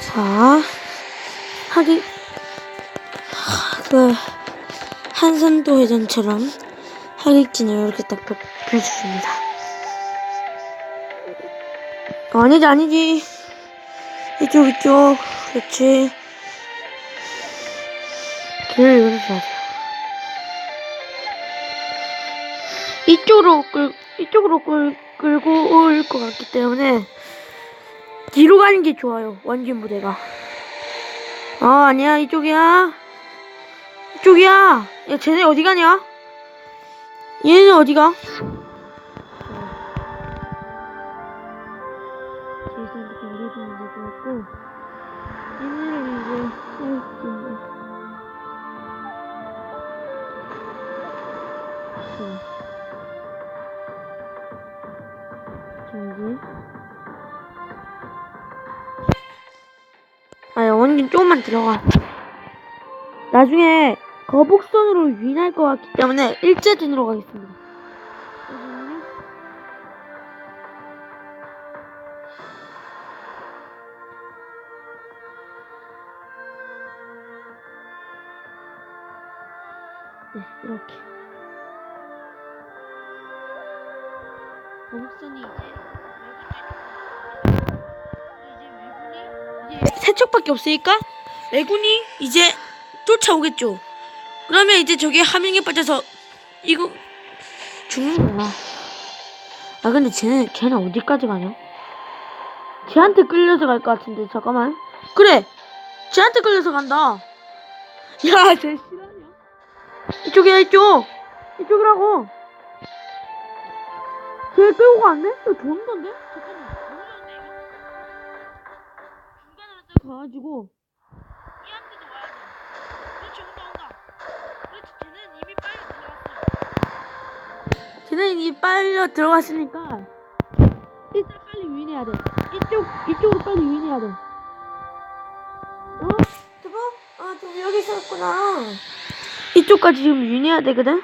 자, 하기, 그, 한산도 회전처럼 하객진을 이렇게 딱 펴줍니다. 아니지, 아니지. 이쪽, 이쪽. 그렇지. 길을 열어줘야 돼. 이쪽으로 끌, 이쪽으로 끌, 끌고 올 것 같기 때문에 뒤로 가는 게 좋아요. 원진 부대가. 어, 아니야. 이쪽이야. 이쪽이야. 야, 쟤네 어디 가냐? 얘는 어디 가? 뒤 원긴 조금만 들어가. 나중에 거북선으로 유인할 것 같기 때문에 일제진으로 가겠습니다. 네, 이렇게. 거북선이 이제 세 척밖에 없으니까 왜군이 이제 쫓아오겠죠. 그러면 이제 저게 하명에 빠져서 이거 죽는 거야. 아 근데 쟤는 걔는 어디까지 가냐? 쟤한테 끌려서 갈 것 같은데 잠깐만. 그래, 쟤한테 끌려서 간다. 야, 쟤 실화냐? 이쪽이야 이쪽. 이쪽이라고. 쟤 끌고 갔네? 이거 좋은 건데? 가가지고 얘한테도 와야 돼. 그렇지 온다 온다. 그렇지 쟤는 이미 빨리 들어갔어. 쟤는 이미 빨려 들어갔으니까 일단 빨리 유인해야 돼. 이쪽 이쪽으로 빨리 유인해야 돼. 어? 두부? 아 두부 여기 있었구나. 이쪽까지 지금 유인해야 되거든.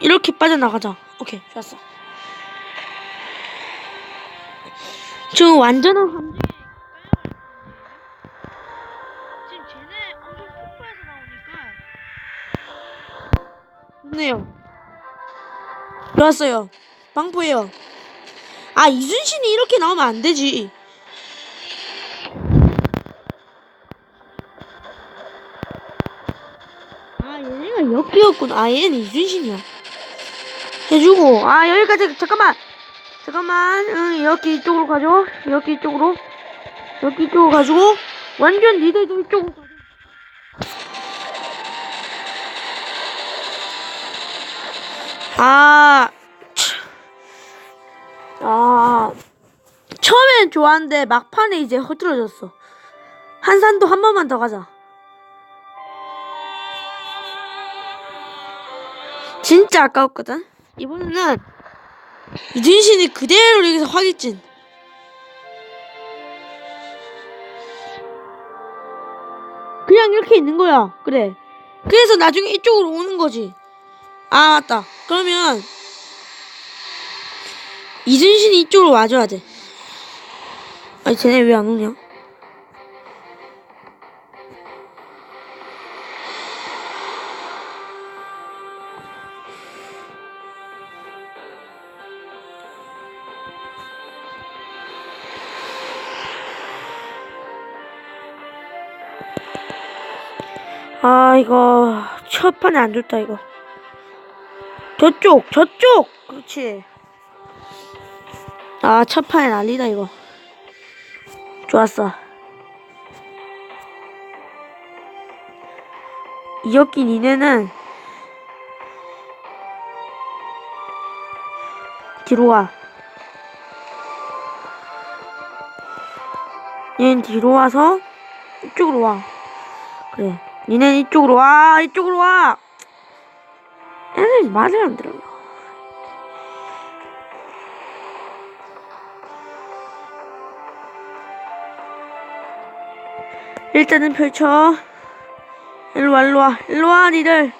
이렇게 빠져나가자. 오케이 좋았어. 지금 완전한 함정에 지금 쟤네 엄청 폭포에서 나오니까 좋네요. 좋았어요. 방포예요. 아 이순신이 이렇게 나오면 안 되지. 아 얘네가 역기였구나. 아 얘는 이순신이야. 해주고 아 여기까지 잠깐만 잠깐만 응 이렇게 이쪽으로 가죠 이렇게 이쪽으로 이렇게 이쪽으로 가지고 완전 니들도 이쪽으로 가죠 아, 참. 아, 처음엔 좋았는데 막판에 이제 흐트러졌어. 한산도 한 번만 더 가자. 진짜 아까웠거든. 이번에는 이준신이 그대로 여기서 확인진. 그냥 이렇게 있는 거야. 그래. 그래서 나중에 이쪽으로 오는 거지. 아 맞다. 그러면 이준신이 이쪽으로 와줘야 돼. 아니 쟤네 왜 안 오냐? 아 이거 첫 판에 안 좋다 이거. 저쪽 저쪽 그렇지. 아 첫 판에 난리다 이거. 좋았어. 이었긴 이네는 뒤로 와. 얘는 뒤로 와서 이쪽으로 와. 그래. 니네 이쪽으로 와. 이쪽으로 와. 애들 말을 안 들어요. 일단은 펼쳐. 일로 와, 일로 와, 일로 와, 니들.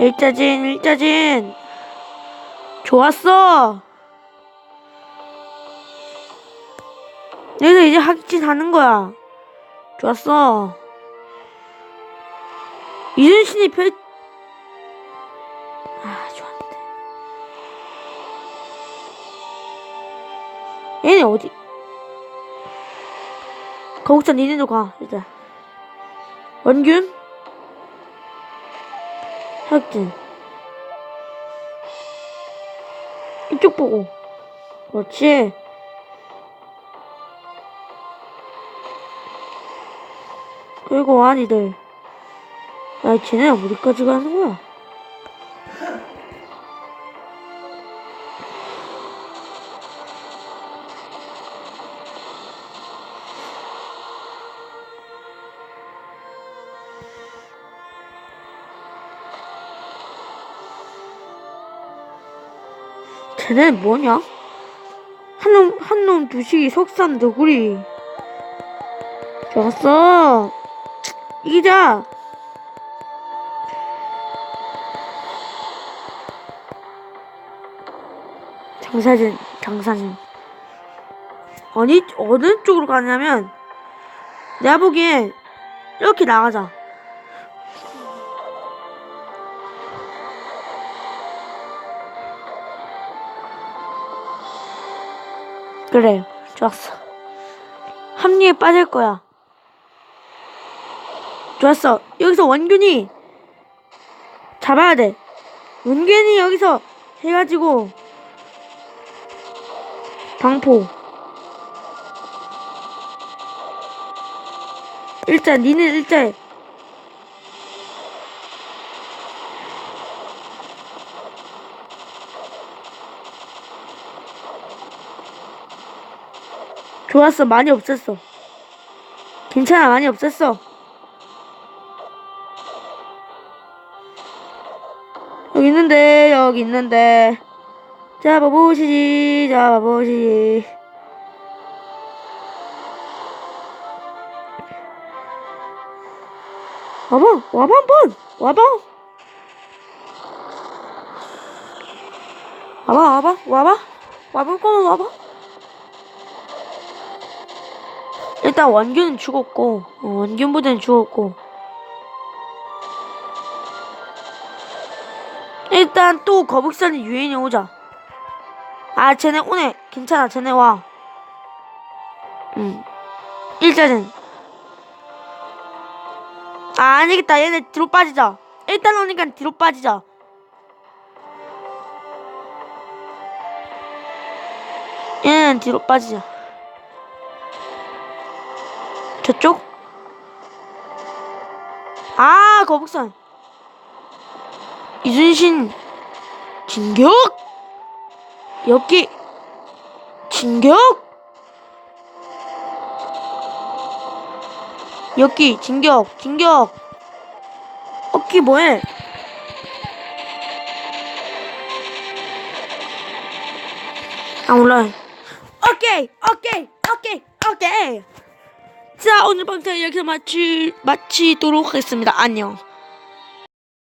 일자진 일자진 좋았어 여기서 이제 학진 하는 거야 좋았어 이순신이 펼 아, 좋았는데. 얘네 어디? 거북선 니네도 가, 일단. 원균? 혁진. 이쪽 보고. 그렇지. 그리고 아니들. 야, 쟤네 어디까지 가는 거야? 쟤네는 뭐냐? 한 놈, 한놈 두식이 속산 너구리. 좋았어. 이기자. 장사진, 장사진. 어디, 어느 쪽으로 가냐면, 내가 보기엔, 이렇게 나가자. 그래, 좋았어. 합리에 빠질 거야. 좋았어. 여기서 원균이 잡아야 돼. 원균이 여기서 해가지고 방포. 일자, 니는 일자에. 좋았어. 많이 없앴어. 괜찮아. 많이 없앴어. 여기 있는데, 여기 있는데. 잡아보시지, 잡아보시지. 와봐, 와봐, 한 번! 와봐! 와봐, 와봐, 와봐. 와볼 거면 와봐. 일단 원균은 죽었고, 어, 원균 부대는 죽었고. 일단 또 거북선이 유인이 오자. 아, 쟤네 오네. 괜찮아, 쟤네 와. 응. 일자는. 아, 아니겠다. 얘네 뒤로 빠지자. 일단 오니까 뒤로 빠지자. 얘는 뒤로 빠지자. 저쪽? 아, 거북선. 이순신 진격? 여기 진격? 여기 진격 진격. 어깨 뭐해? 아 몰라. 오케이 오케이 오케이 오케이 자 오늘 방송 여기서 마치 마치도록 하겠습니다. 안녕